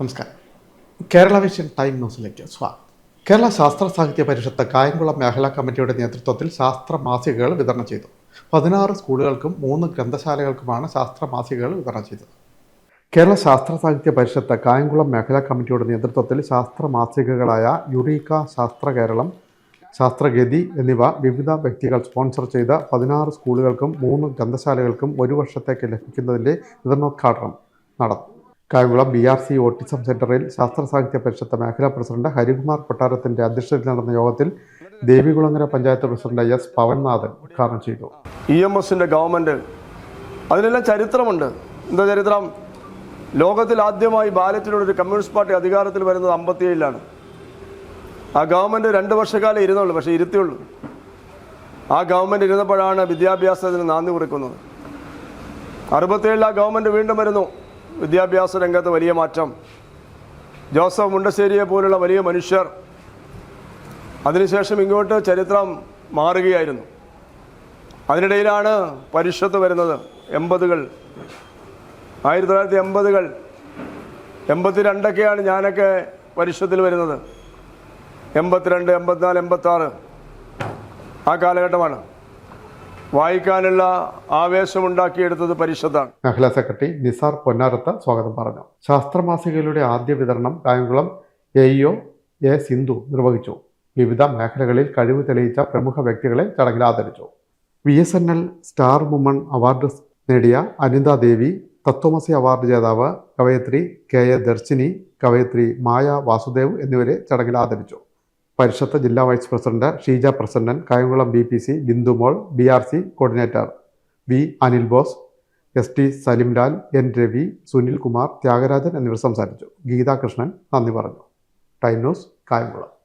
നമസ്കാരം. Kerala vision time ന്യൂസിലേക്ക് സ്വാഗതം. കേരള ശാസ്ത്ര സാഹിത്യ പരിഷത്ത് കായംകുളം മേഖലാ കമ്മിറ്റിയുടെ നേതൃത്വത്തിൽ ശാസ്ത്ര മാസികകൾ വിതരണം ചെയ്തു. പതിനാറ് സ്കൂളുകൾക്കും മൂന്ന് ഗ്രന്ഥശാലകൾക്കുമാണ് ശാസ്ത്ര മാസികകൾ വിതരണം ചെയ്തത്. കേരള ശാസ്ത്ര സാഹിത്യ പരിഷത്ത് കായംകുളം മേഖലാ കമ്മിറ്റിയുടെ നേതൃത്വത്തിൽ ശാസ്ത്ര മാസികകളായ യുറീക്ക ശാസ്ത്ര കേരളം ശാസ്ത്രഗതി എന്നിവ വിവിധ വ്യക്തികൾ സ്പോൺസർ ചെയ്ത പതിനാറ് സ്കൂളുകൾക്കും മൂന്ന് ഗ്രന്ഥശാലകൾക്കും ഒരു വർഷത്തേക്ക് ലഭിക്കുന്നതിന്റെ വിതരണോദ്ഘാടനം നടന്നു. Kayamkulam B R C autism സെന്ററിൽ ശാസ്ത്ര സാഹിത്യ പരിഷത്ത് മേഖലാ പ്രസിഡന്റ് ഹരികുമാർ കൊട്ടാരത്തിന്റെ അധ്യക്ഷതയിൽ നടന്ന യോഗത്തിൽ ദേവികുളങ്ങര പഞ്ചായത്ത് പ്രസിഡന്റ് എസ് പവൻനാഥൻ ഉദ്ഘാടനം ചെയ്തു. ഇ എം എസിന്റെ ഗവൺമെന്റ് അതിനെല്ലാം ചരിത്രമുണ്ട്. എന്താ ചരിത്രം? ലോകത്തിൽ ആദ്യമായി ബാലറ്റിലൂടെ ഒരു കമ്മ്യൂണിസ്റ്റ് പാർട്ടി അധികാരത്തിൽ വരുന്നത് അമ്പത്തിയേഴിലാണ്. ആ ഗവൺമെന്റ് രണ്ട് വർഷക്കാലം ഇരുന്നുള്ളൂ പക്ഷേ ഇരുത്തിയുള്ളൂ. ആ ഗവൺമെന്റ് ഇരുന്നപ്പോഴാണ് വിദ്യാഭ്യാസത്തിന് നാന്ദി കുറിക്കുന്നത് അറുപത്തേഴിൽ ആ ഗവൺമെന്റ് വീണ്ടും വരുന്നു. വിദ്യാഭ്യാസ രംഗത്ത് വലിയ മാറ്റം. ജോസഫ് മുണ്ടശ്ശേരിയെ പോലുള്ള വലിയ മനുഷ്യർ അതിനുശേഷം ഇങ്ങോട്ട് ചരിത്രം മാറുകയായിരുന്നു. അതിനിടയിലാണ് പരിഷത്ത് വരുന്നത് എൺപതുകൾ. ആയിരത്തി തൊള്ളായിരത്തി എൺപതുകൾ എൺപത്തിരണ്ടൊക്കെയാണ് ഞാനൊക്കെ പരിഷത്തിൽ വരുന്നത്. എൺപത്തിരണ്ട് എൺപത്തിനാല് എൺപത്താറ് ആ കാലഘട്ടമാണ്. വായിക്കാനുള്ള ആവേശമുണ്ടാക്കിയെടുത്തത് പരിഷത്താണ് മേഖലാ സെക്രട്ടറി നിസാർ പൊന്നാരത്ത് സ്വാഗതം പറഞ്ഞു. ശാസ്ത്രമാസികകളുടെ ആദ്യ വിതരണം Kayamkulam A E O A Sindhu നിർവഹിച്ചു. വിവിധ മേഖലകളിൽ കഴിവ് തെളിയിച്ച പ്രമുഖ വ്യക്തികളെ ചടങ്ങിൽ ആദരിച്ചു. V S N L star woman award നേടിയ അനിതാ ദേവി തത്വമസി അവാർഡ് ജേതാവ് കവയത്രി കെ എ ദർശിനി കവയത്രി മായ വാസുദേവ് എന്നിവരെ ചടങ്ങിൽ ആദരിച്ചു. പരിഷത്ത് ജില്ലാ vice president Sheeja Prasannan Kayamkulam B P C Bindumol B R C coordinator V Anil Bose S T Salimlal N Ravi Sunil Kumar Thyagarajan എന്നിവർ സംസാരിച്ചു. ഗീതാകൃഷ്ണൻ നന്ദി പറഞ്ഞു. Time news Kayamkulam.